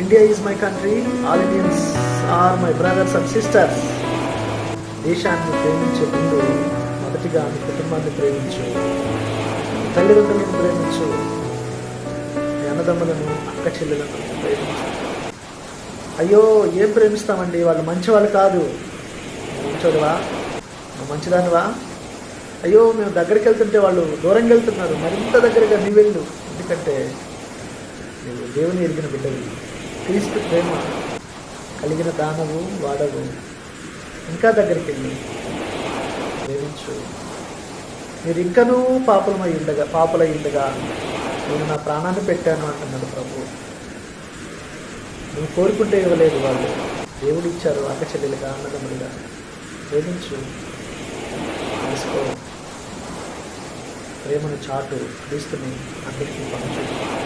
India is my country all Indians are my brothers and sisters దేశాన్ని ప్రేమించే ముందు మొదటిగా మీ కుటుంబాన్ని ప్రేమించు. తల్లిదండ్రులను ప్రేమించు. మీ అన్నదమ్ములను అక్క చెల్లెలను ప్రేమించు. అయ్యో ఏం ప్రేమిస్తామండి? వాళ్ళు మంచివాళ్ళు కాదు. మంచోడువా నువ్వు మంచిదానివా? అయ్యో మేము దగ్గరికి వెళ్తుంటే వాళ్ళు దూరంగా వెళ్తున్నారు. మరింత దగ్గరగా నీ వెళ్ళు. ఎందుకంటే నువ్వు దేవుని ఎరిగిన బిడ్డవి. క్రీస్తు ప్రేమ కలిగిన దానవు వాడవు ఇంకా దగ్గరికి వెళ్ళి ప్రేమించు మీరు ఇంకనూ పాపలమై ఉండగా పాపలై ఉండగా నేను నా ప్రాణాన్ని పెట్టాను అంటున్నాడు ప్రభు. నువ్వు కోరుకుంటే ఇవ్వలేదు వాళ్ళు. దేవుడు ఇచ్చారు అక్క చెల్లెలుగా అన్నదమ్ములుగా. ప్రేమించు తెలుసుకో ప్రేమను చాటు. క్రీస్తుని అందరికీ పంచు.